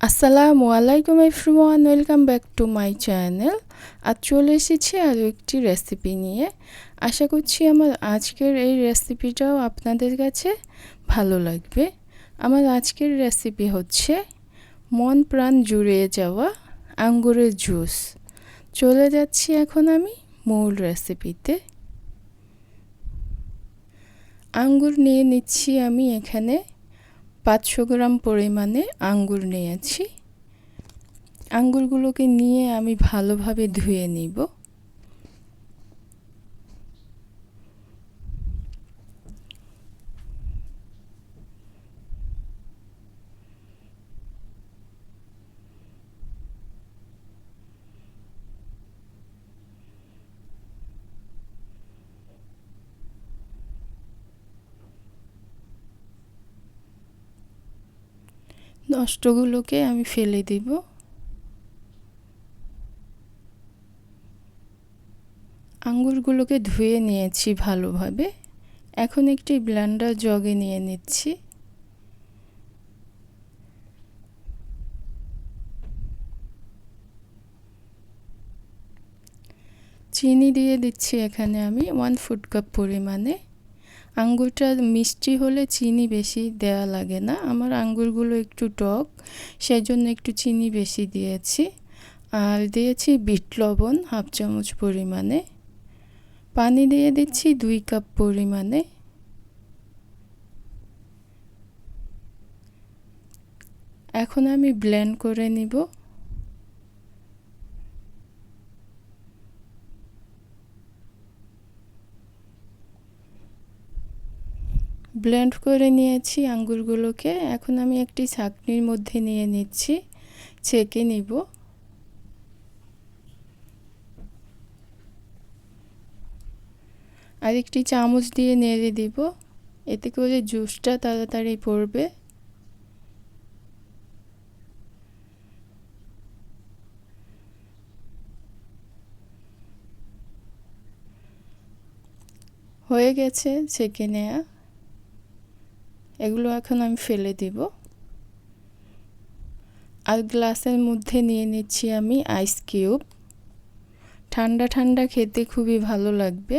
আসসালামু আলাইকুম everyone welcome back to my channel আজ চলে এসেছি আরও একটি রেসিপি নিয়ে। আশা করছি আমার আজকের এই রেসিপিটাও আপনাদের কাছে ভালো লাগবে। আমার আজকের রেসিপি হচ্ছে মন প্রাণ জুড়িয়ে যাওয়া আঙ্গুরের জুস। চলে যাচ্ছি এখন আমি মূল রেসিপিতে আঙ্গুর নিয়ে নিচ্ছি আমি এখানে পাঁচশো গ্রাম পরিমাণে আঙ্গুর নিয়েছি। আঙ্গুরগুলোকে নিয়ে আমি ভালোভাবে ধুয়ে নিব। নষ্টগুলোকে আমি ফেলে দিব। আঙ্গুরগুলোকে ধুয়ে নিয়েছি ভালোভাবে। এখন একটি ব্লেন্ডার জগে নিয়ে নিচ্ছি। চিনি দিয়ে দিচ্ছি এখানে আমি ওয়ান ফুড কাপ পরিমাণে। আঙ্গুরটা মিষ্টি হলে চিনি বেশি দেওয়া লাগে না। আমার আঙ্গুরগুলো একটু টক সেই জন্য একটু চিনি বেশি দিয়েছি। আর দিয়েছি বিট লবণ হাফ চামচ পরিমাণে। পানি দিয়ে দিচ্ছি দুই কাপ পরিমাণে। এখন আমি ব্লেন্ড করে নিব। ব্লেন্ড করে নিয়েছি আঙ্গুরগুলোকে। এখন আমি একটি ছাকনির মধ্যে নিয়ে নিচ্ছি, ছেঁকে নিব। আর একটি চামচ দিয়ে নেড়ে দিব, এতে করে জুসটা তাড়াতাড়ি পড়বে। হয়ে গেছে ছেঁকে নেয়া। এগুলো এখন আমি ফেলে দিব। আর গ্লাসের মধ্যে নিয়ে নিচ্ছি আমি আইস কিউব ঠান্ডা ঠান্ডা খেতে খুবই ভালো লাগবে।